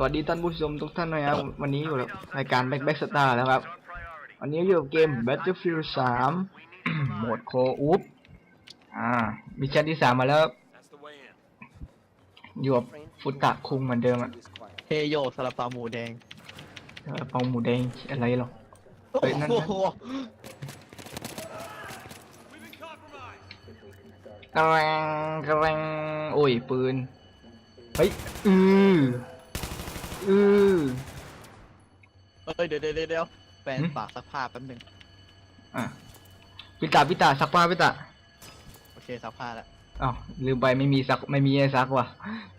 สวัสดีท่านผู้ชมทุกท่านนะครับวันนี้อยู่กับรายการ Back Back Star แล้วครับ วันนี้อยู่กับเกม Battlefield 3 โหมดโคอูปอ่ามิชชั่นที่สามมาแล้ว อยู่กับฟุตะคุงเหมือนเดิมอะเฮโยสลับปลาหมูแดงเออเปาหมูแดงอะไรหรอ เฮ้ยนั่นโอ้นะโหกระแรงกระแรงโอ้ยปืน เฮ้ย อืออือ เอ้ยเดี๋ยวเดี๋ยวเดี๋ยวแฟนหืมฝากซักผ้าแป๊บหนึงอะพิตาพิตาซักผ้าพิตาโอเคซักผ้าแล้วอ้าวลืมไปไม่มีซักไม่มีไอ้ซักว่ะ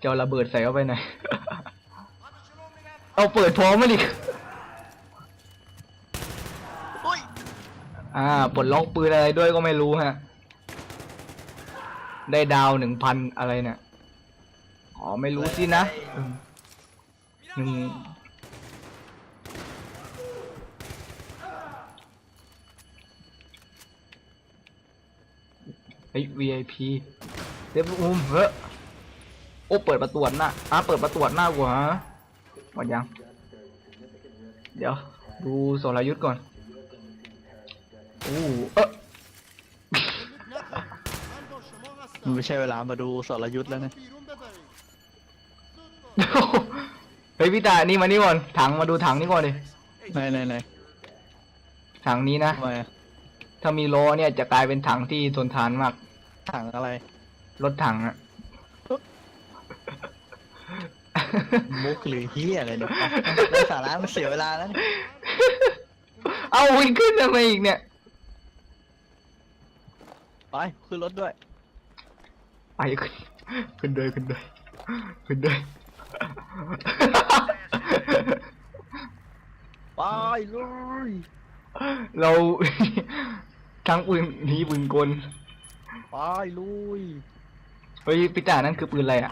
จะเอาระเบิดใส่เข้าไปหน่อย เอาเปิดพร้อมมันอีก อ่าปลดล็อกปืนอะไรด้วยก็ไม่รู้ฮะ ได้ดาวหนึ่งพันอะไรเนี่ยอ๋อไม่รู้สินะอืมหนึ่งเฮ้ย VIP เดี๋ยวอุ้มเฮ้ยโอ้เปิดประตูหน้าอะเปิดประตูหน้ากูฮะหมดยัง เดี๋ยว ดูสรยุทธ์ก่อน อู้เออมันไม่ใช่เวลามาดูสรยุทธ์แล้วนะเฮ้ยพี่ตานี่มานี่ก่อนถังมาดูถังนี่ก่อนดิไหนไหนไหนถังนี้นะ ทำไมอะถ้ามีล้อเนี่ยจะกลายเป็นถังที่ทนทานมาก ถังอะไร รถถังอะ มุกหรือเฮียอะไรเนี่ยไร้สาระมันเสียเวลาแล้วเนี่ย เอาวิ่งขึ้นทำไมอีกเนี่ย ไปขึ้นรถด้วย ไปขึ้นขึ้นเลยขึ้นเลยขึ้นเลยไปเลยเราทั้งปืนหนีปืนกลไปลุยเฮ้ยพี่จ่านั่นคือปืนอะไรอะ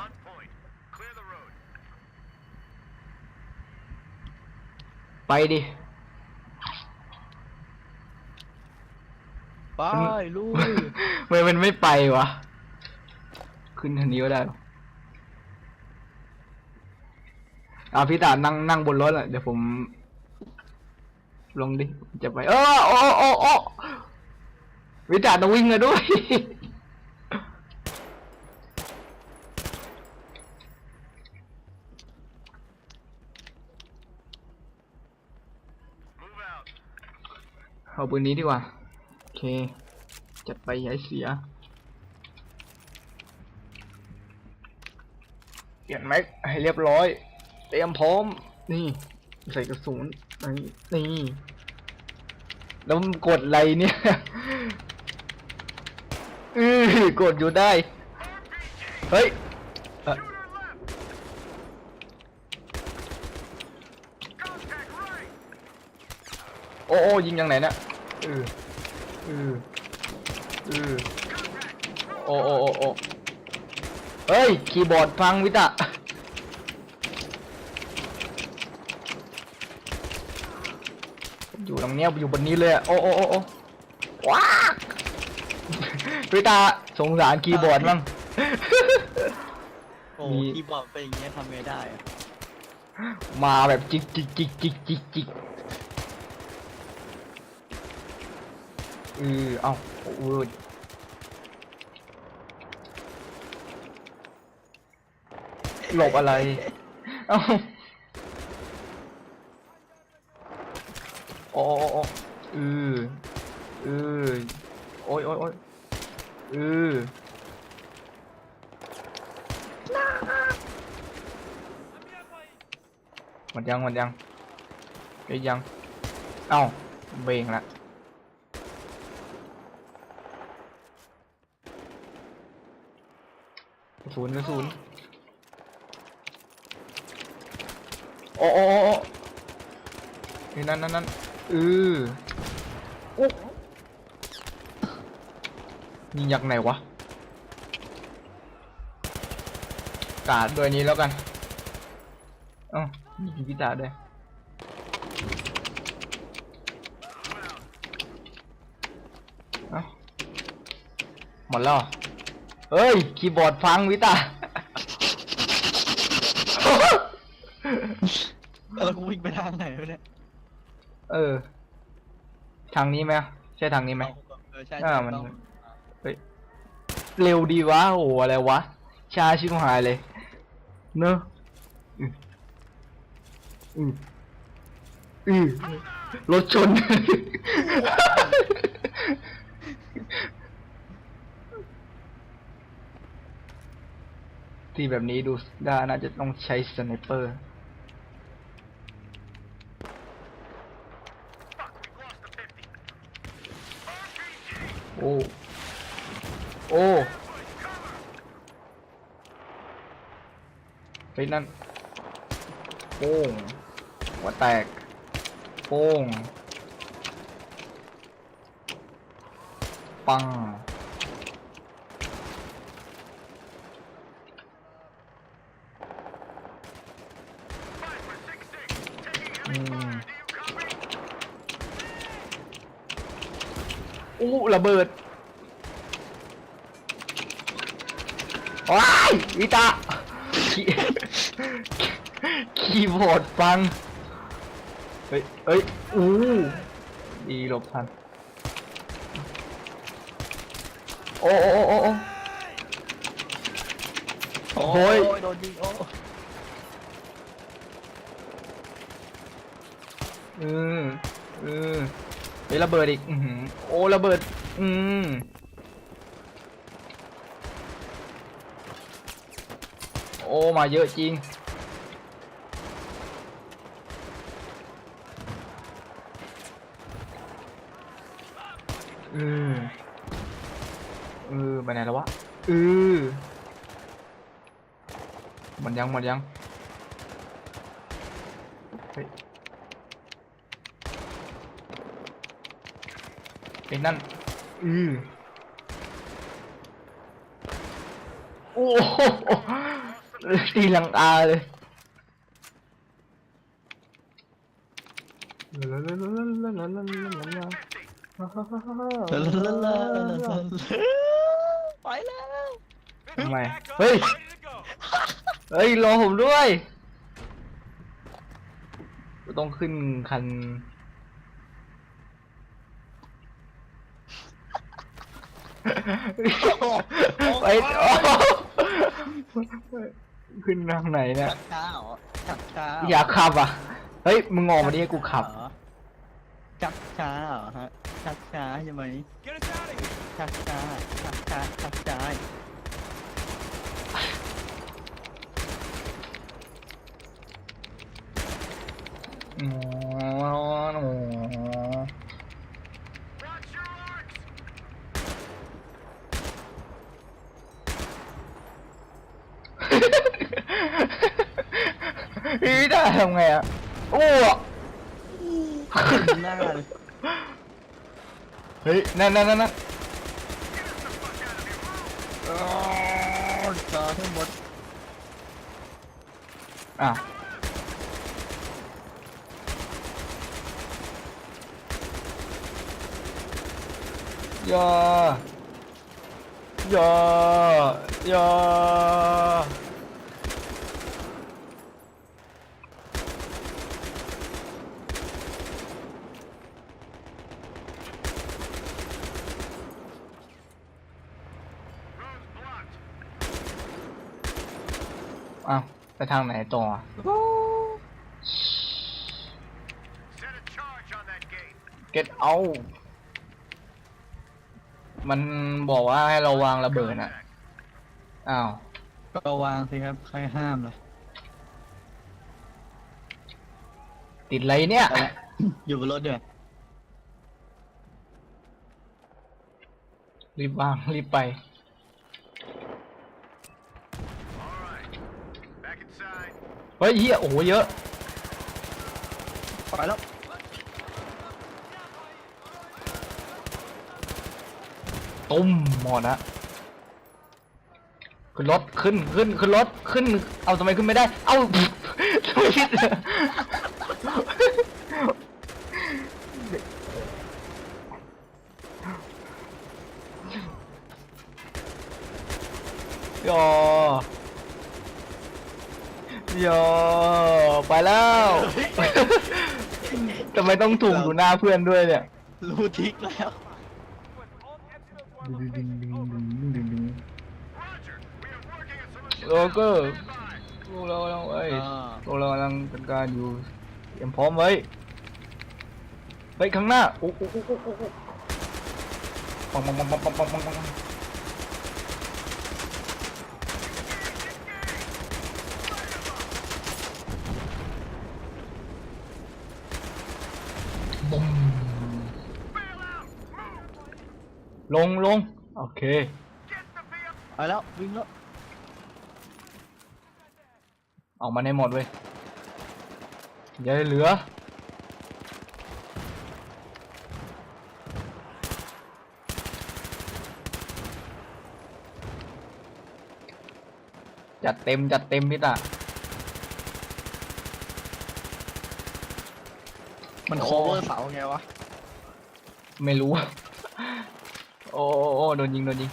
ไปดิ ไปลุยทำไมมันไม่ไปวะ ขึ้นทันนี้ก็ได้ออะพี่ตานั่งนั่งบนรถอะเดี๋ยวผม ลงดิ จะไป เออโอ้โอ้โอ้พี่ตาต้องวิ่งเลยด้วย เอาปืนนี้ดีกว่า เค จัดไปย้ายเสีย เปลี่ยนแม็กให้เรียบร้อย เตรียมพร้อม นี่ ใส่กระสุนนี่นี่แล้วมันกดอะไรเนี่ย อือกดอยู่ได้ เฮ้ยเอ่อโอ้โอ้ยิงยังไหนนะเออเออเออโอ้โอ้โอ้โอ้เฮ้ย คีย์บอร์ดพังวิตะอยู่ตรงเนี้ยอยู่บนนี้เลยอะโอ้โอ้โอ้โอ้ว้าวิตาสงสารคีย์บอร์ดมั้ง โอ้มีที่บอกเป็นอย่างเงี้ยทำไงได้อะมาแบบจิกจิกจิกจิกจิกจิก เออเอ้าโอ้ยหลบอะไร เอ้าโอ้โอ้โอ้เออเออโอ้ยโอ้ยโอ้ยเออหมดยังหมดยังเอ้ยยัง เอ้าเบงละ ศูนย์กระศูนย์โอ้โอ้โอ้อนั่นนั่นนั่นเออโอ้ยิงยักไหนวะ กาดด้วยนี้แล้วกันเอ้ามีพิตาด้วยเอ้าหมดแล้ว เหรอเฮ้ย คีย์บอร์ดฟังวิตา แล้วกูวิ่งไปทางไหนวะเนี่ยเออ ทางนี้ไหมใช่ทางนี้ไหม เออใช่อ่าใช่มัน ต้องเฮ้ยเร็วดีวะโอ้โหอะไรวะ ชาชิบหายเลย เนอะอืมอืมอืมรถชน ที่แบบนี้ดูด้าน่าจะต้องใช้สไนเปอร์โอ้โอ้เฮ้นั่นโป้งหัวแตกโป้งปัง อู้ระเบิดว้ายวิตาคีคีย์บอร์ดฟัง เฮ้ยเฮ้ย อู้ดีหลบทัน โอ้โอ้โอ้โอ้โอ้โอ้โอ้ยยโดนยิงโอ้ อืมอืมเฮ้ยระเบิดอีก อือหือโอ้ระเบิด อืมโอ้มาเยอะจริง อืมเออไปไหนแล้ววะเออหมดยังหมดยัง เฮ้ย ไอ้นั่น อือโอ้โหตีลังกาเลยลาลาลาลาลาลาไปแล้วทำไมเฮ้ย เฮ้ย รอผมด้วย ต้องขึ้นคัน ไปโอ้ขึ้นทางไหนเนี่ย ชักช้าเหรอชักช้าอยากขับอะ เฮ้ย มึงออกมาดิให้กูขับชักช้าเหรอฮะชักช้าใช่ไหมชักช้าชักช้าชักช้าอ๋อ พี่ได้ทำไงอะอ้วกขึ้นหน้าเลยเฮ้ยนั่นนั่นนั่นนั่นโอ้จอทั้งหมดอะอย่าอย่าอย่าอ้าว ไปทางไหนต่ออะ Set a charge on that gate. get out มันบอกว่าให้เราวางระเบิดอะ อ้าว ก็วางสิครับ ใครห้ามล่ะ ติดอะไรเนี่ยไปละอยู่บนรถด้วยรีบวาง รีบไป เฮ้ยเฮียโอ้โหเยอะไปแล้วตุ้มหมดนะขึ้นรถขึ้นขึ้นขึ้นรถขึ้น เอาทำไมขึ้นไม่ได้ เอ้า ทำไมคิด ยอยอไปแล้ว ทำ ไมต้องถูกดูหน้าเพื่อนด้วยเนี่ยรู้ทิกแล้ว Roger. We are working a solution. โลเกอร์พวกเรากำลังเอ้ยอ่า พวกเรากำลังจัดการอยู่เตรียมพร้อมไว้ไปข้างหน้าโอ้โหโอ้โหโอ้โหปังปังปังปังปังปังปังปังบุ้ม Bail out. Move. ลงลงโอเค Get the vehicle. ไปแล้ววิ่งแล้วออกมาในหมดเว้ยอย่าให้เหลือ จัดเต็มจัดเต็มพี่ตา มันโอ้โคเวอร์เสาไงวะ ไม่รู้ โอ้โอ้โอ้โดนยิงโดนยิง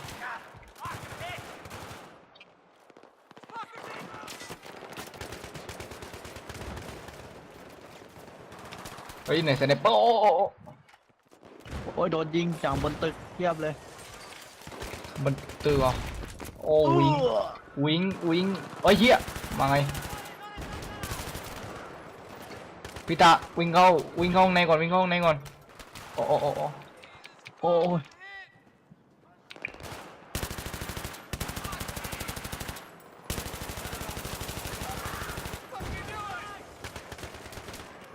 เฮ้ยไหนสไนเปอร์โอ้โอ้โอ้โอ้ยโดนยิงจากบนตึกเทียบเลย มันตือเหรอโอ้วิงวิงวิงเอ้ยเฮียมาไง พี่ตาวิ่งเข้าวิ่งเข้าข้างในก่อนวิ่งเข้าข้างในก่อนโอ้โอ้โอ้โอ้โอ้ย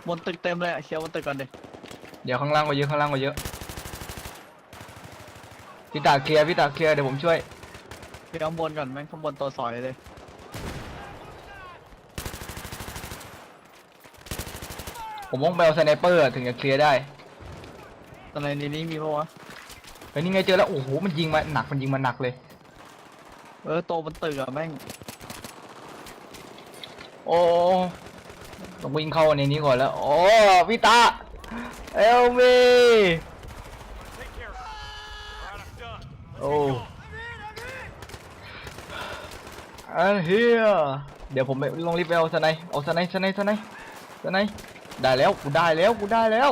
บนตึกเต็มเลยอะเคลียร์บนตึกก่อนดิเดี๋ยวข้างล่างก็เยอะข้างล่างก็เยอะพี่ตาเคลียร์พี่ตาเคลียร์เดี๋ยวผมช่วยเคลียร์ข้างบนก่อนแม่งข้างบนตัวสอยเลย ผมต้องไปเอาสไนเปอร์อะถึงจะเคลียร์ได้ตอนในนี้นี่มีปะวะ เฮ้ยนี่ไงเจอแล้วโอ้โหมันยิงมาหนักมันยิงมาหนักเลย เออตัวบนตึกอะแม่ง โอ้ต้องวิ่งเข้าในนี้ก่อนแล้ว โอ้พี่ตาเอลมี Take care of it. All right, I'm done. โอ้อันเฮียเดี๋ยวผมไปลงรีบไปเอาสไนเอาสไนสไนสไนสไน ได้แล้วกูได้แล้วกูได้แล้ว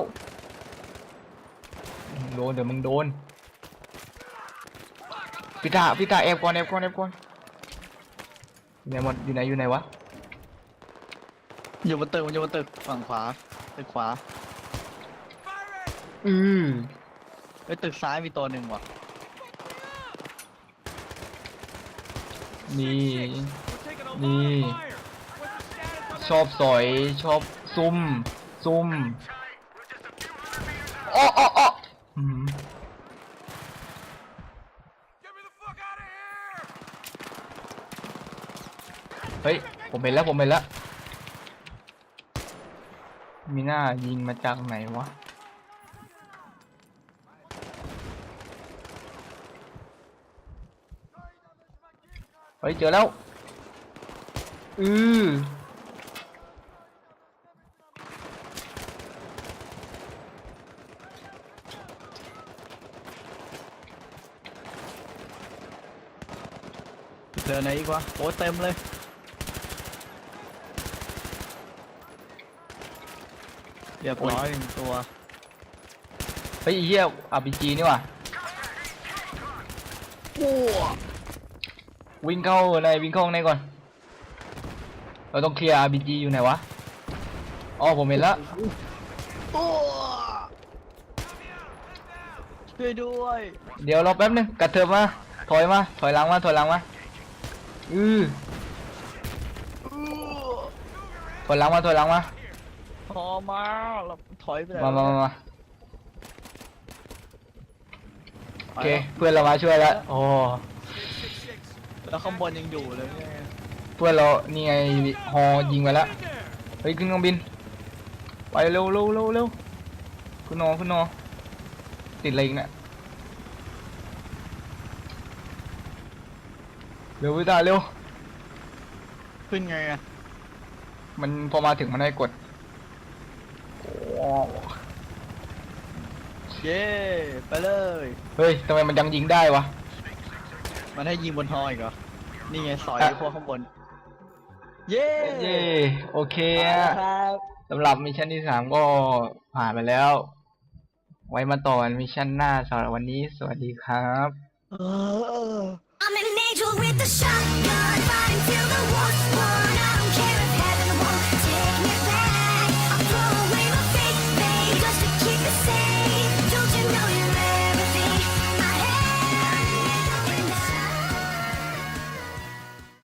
โดนเดี๋ยวมึงโดนพี่ตาพี่ตาแอบก่อนแอบก่อนแอบก่อนอยู่ไหนหมดอยู่ไหนอยู่ไหนวะอยู่บนตึกมันอยู่บนตึกฝั่งขวาตึกขวาอือเอ้ยตึกซ้ายมีตัวหนึ่งว่ะนี่ We're ชอบสอยชอบซุ่มซุ่ม Tight. We're just a few hundred meters out. อ้ออ้ออ้เฮ้ย ผมเห็นแล้ว ผมเห็นแล้ว มีหน้ายิงมาจากไหนวะเฮ้ย เจอแล้ว อือ เจอไหนอีกวะโอ้เต็มเลย เรียบร้อยหนึ่งตัวเฮ้ยไอ้เหี้ยอาร์พีจีนี่ว่ะวิ่งเข้าในวิ่งเข้าในก่อน เราต้องเคลียร์ RPG อยู่ไหนวะ อ๋อผมเห็นแล้ว ช่วยด้วย เดี๋ยวรอแป๊บนึงกระเถิบมา ถอยมา ถอยหลังมา ถอยหลังมา อือถอยหลังมาถอยหลังมาพอมาเราถอยไปไหนมามามามาไปโอเคแล้วเพื่อนเรามาช่วยแล้วโอ้แล้วข้างบนยังอยู่เลยไงเพื่อนเรานี่ไงฮอยิงไปแล้วเฮ้ยขึ้นเครื่องบิน ไปเร็วเร็วเร็วเร็วขึ้นนอขึ้นนอติดอะไรอีกเนี่ย เร็ววิตาเร็ว ขึ้นไงอะมันพอมาถึงมันให้กดโอ้เย้ไปเลย เฮ้ยทำไมมันยังยิงได้วะ มันให้ยิงบนฮออีกเหรอ นี่ไงสอยพวกข้างบน เย้เย้โอเคครับสำหรับมิชชั่นที่สามก็ผ่านไปแล้ว ไว้มาต่อมิชชั่นหน้าสำหรับวันนี้สวัสดีครับ เออ I'm an angel with a shotgun, fighting till the war's.